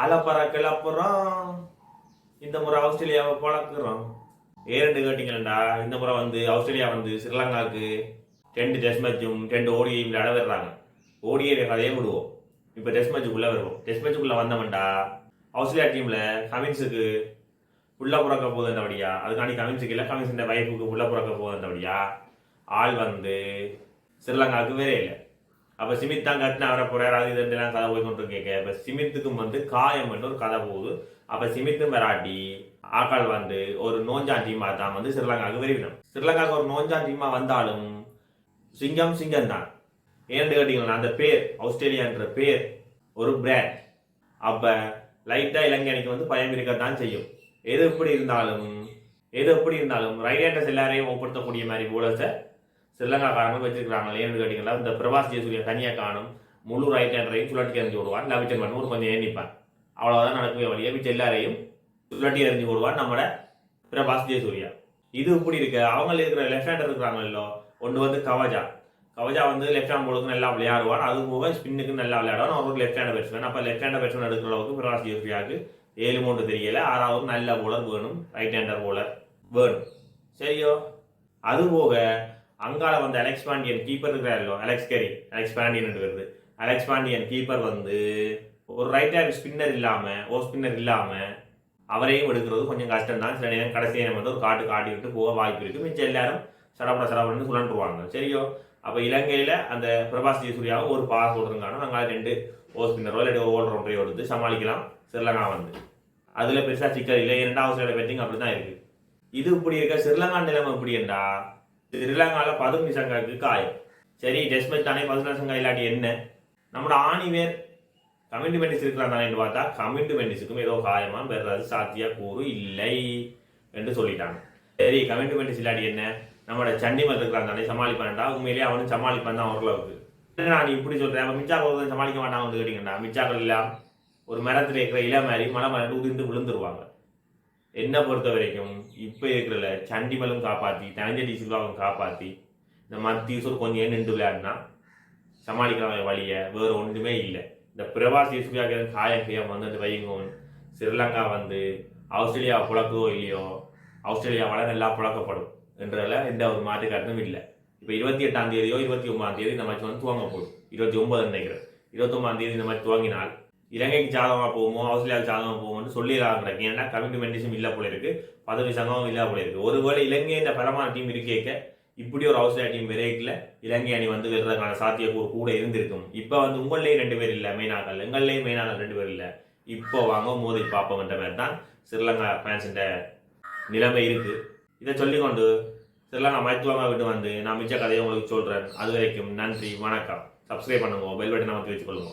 அலப்பற அப்புறம் இந்த முறை ஆஸ்திரேலியாவை பழக்கிறோம். ஏரெண்டு கேட்டீங்களா இந்த முறை வந்து ஆஸ்திரேலியா வந்து ஸ்ரீலங்காவுக்கு ரெண்டு டெஸ்ட் மேட்சும் ரெண்டு ஓடியையும் விளையாட விடுறாங்க ஓடியை கதையே விடுவோம். இப்போ டெஸ்ட் மேட்சுக்குள்ளே வருவோம். டெஸ்ட் மேட்சுக்குள்ளே வந்தவன்டா ஆஸ்திரேலியா டீமில் கமின்ஸுக்கு உள்ளே புறக்க போகுதுன்றபடியா அதுக்காண்டி கமின்ஸுக்கு இல்லை கமின்ஸுடைய வைஃபுக்கு உள்ளே புறக்க போகுதுன்றபடியா ஆள் வந்து ஸ்ரீலங்காவுக்கு வேறே இல்லை அப்போ சிமித் தான் கட்டின அவரை போறாரு அது இதெல்லாம் கதை போய் கொண்டு கேட்க. இப்போ சிமித்துக்கும் வந்து காயம் ஒரு கதை போகுது. அப்போ சிமித்தும் வராட்டி ஆக்கள் வந்து ஒரு நோஞ்சான் டீமா தான் வந்து ஸ்ரீலங்காவுக்கு விரும்பினோம் ஸ்ரீலங்காவுக்கு ஒரு நோஞ்சான் டீமா வந்தாலும் சிங்கம் சிங்கம் தான். ஏன்னு கேட்டிங்களா அந்த பேர் ஆஸ்திரேலியான்ற பேர் ஒரு பிராண்ட் அப்போ லைட்டாக இளைஞனுக்கு வந்து பயம் இருக்கத்தான் செய்யும். எது எப்படி இருந்தாலும் எது எப்படி இருந்தாலும் ரைட் ஹேண்டர்ஸ் எல்லாரையும் ஒப்படுத்தக்கூடிய மாதிரி போலர்ஸை ஸ்ரீலங்காக்காரங்க வச்சிருக்காங்க ஏன்னு கேட்டீங்கன்னா இந்த பிரபாஸ் ஜெயசூரிய தனியாக காணும் முழு ரைட் ஹேண்டரையும் சுழட்டி எறிஞ்சு விடுவான் லவிச்சன் பண்ணு ஒரு கொஞ்சம் எண்ணிப்பான் அவ்வளோதான் நடக்கவே வழியை மிச்சம் எல்லாரையும் சுழட்டி எறிஞ்சு விடுவான் நம்மளோட பிரபாஸ் ஜெயசூர்யா. இது இப்படி இருக்கு? அவங்க இருக்கிற லெஃப்ட் ஹேண்டர் இருக்கிறாங்களோ ஒன்று வந்து கவஜா. கவஜா வந்து லெஃப்ட் ஹேண்ட் போலுக்கு நல்லா விளையாடுவான் அது போக ஸ்பின்னுக்கு நல்லா விளையாடுவான் அவருக்கு லெஃப்ட் ஹேண்ட் பேட்ஸ்மேன் அப்போ லெஃப்ட் ஹேண்ட் பேட்ஸ்மேன் எடுக்கிற அளவுக்கு பிரபாஸ் ஜெயசூர்யாவுக்கு ஏழு மூன்று தெரியல ஆறாவது நல்ல போலர் வேணும் ரைட் ஹேண்டர் போலர் வேணும். சரியோ? அது போக அங்கால வந்து அலெக்ஸ் பாண்டியன் கீப்பர் இருக்கிறாரோ அலெக்ஸ் கேரி அலெக்ஸ் பாண்டியன் வருது. அலெக்ஸ் பாண்டியன் கீப்பர் வந்து ஒரு ரைட் ஹேண்ட் ஸ்பின்னர் இல்லாம ஓ ஸ்பின்னர் இல்லாம அவரையும் எடுக்கிறது கொஞ்சம் கஷ்டம் தான் சில நேரம் கடைசி நேரம் வந்து ஒரு காட்டு காட்டி விட்டு போக வாய்ப்பு இருக்கு. மிச்சம் எல்லாரும் சடப்பட சடப்படன்னு சுழன்றுவாங்க. சரியோ? அப்ப இலங்கையில அந்த பிரபாஸ் ஜெயசூர்யாவை ஒரு பாஸ் ஓடுறங்கான அங்கே ரெண்டு ஓ ஸ்பின்னரோ இல்லை ஒரு ஓல்ரவுண்டரையோ எடுத்து சமாளிக்கலாம். ஸ்ரீலங்கா வந்து. அதுல பெருசா சிக்கல் இல்லை. இரண்டாவது சைடு அப்படி அப்படிதான் இருக்கு. இது இப்படி இருக்க ஸ்ரீலங்கா நிலைமை இப்படி என்றா ஸ்ரீலங்காவில் பதுமி நிசங்காக்கு காயம். சரி டெஸ்ட் மேட்ச் தானே பதும் சங்கா இல்லாட்டி என்ன? நம்மளோட ஆணிவேர் கமிட்டி மெண்டிஸ் இருக்கிறான் பார்த்தா கமிட்டி மெண்டிஸுக்கும் ஏதோ காயமாக பெறது சாத்தியா கூறு இல்லை என்று சொல்லிட்டாங்க. சரி கமிட்டி மெண்டிஸ் இல்லாட்டி என்ன? நம்மளோட சண்டி இருக்கிறான் தானே சமாளிப்பான்டா உண்மையிலேயே அவனும் சமாளிப்பான் தான் ஓரளவுக்கு. என்ன நீ இப்படி சொல்கிறேன் மிச்சா மிச்சாக்கள் சமாளிக்க மாட்டான் வந்து கேட்டீங்கடா மிச்சாக்கள் எல்லாம் ஒரு மரத்தில் இருக்கிற இலை மாதிரி மலை மரம் உதிர்ந்து விழுந்துருவாங்க. என்னை பொறுத்த வரைக்கும் இப்போ இருக்கிறல சண்டிமலும் காப்பாற்றி தனஞ்சடி சில்வாவும் காப்பாற்றி இந்த மத்தியூசர் கொஞ்சம் ஏன் நின்று விளையாடினா சமாளிக்கிற வழியை வேறு ஒன்றுமே இல்லை. இந்த பிரவாசி சூர்யாக்கு காயகையம் வந்து அந்த வைங்கோன் ஸ்ரீலங்கா வந்து ஆஸ்திரேலியா புழக்குதோ இல்லையோ ஆஸ்திரேலியாவால் நல்லா புழக்கப்படும் என்றதில் எந்த ஒரு மாற்று கருத்தும் இல்லை. இப்போ இருபத்தி எட்டாம் தேதியோ இருபத்தி ஒன்பதாம் தேதி இந்த மாதிரி வந்து துவங்க போடும் இருபத்தி ஒன்பது நினைக்கிறேன். இருபத்தொன்பதாம் தேதி இந்த மாதிரி துவங்கினால் இலங்கைக்கு சாதகமாக போகுமோ ஆஸ்திரேலியாவுக்கு சாதகமாக போகும்னு சொல்லிடலாம் கிடக்கு ஏன்னா கமிட்மெண்ட்ஸும் இல்லை போல இருக்கு பதவி சங்கமும் இல்லை போல இருக்கு. ஒருவேளை இலங்கை இந்த பலமான டீம் இருக்கேக்க இப்படி ஒரு ஆஸ்திரேலியா டீம் விரைக்கில் இலங்கை அணி வந்து விடுறதுக்கான சாத்தியக்கூறு கூட இருந்திருக்கும். இப்போ வந்து உங்களையும் ரெண்டு பேர் இல்லை மெயினாக்கள். எங்கள்லேயும் மெயினாக ரெண்டு பேர் இல்லை. இப்போ வாங்க மோதி பார்ப்போம்ன்ற மாதிரி தான் ஸ்ரீலங்கா ஃபேன்ஸுன்ற நிலைமை இருக்கு. இதை சொல்லிக்கொண்டு ஸ்ரீலங்கா மருத்துவங்க விட்டு வந்து நான் மிச்ச கதையை உங்களுக்கு சொல்கிறேன் அது வரைக்கும் நன்றி வணக்கம். சப்ஸ்கிரைப் பண்ணுங்க. பெல் பட்டன் அமைத்து வச்சுக்கொள்ளுங்க.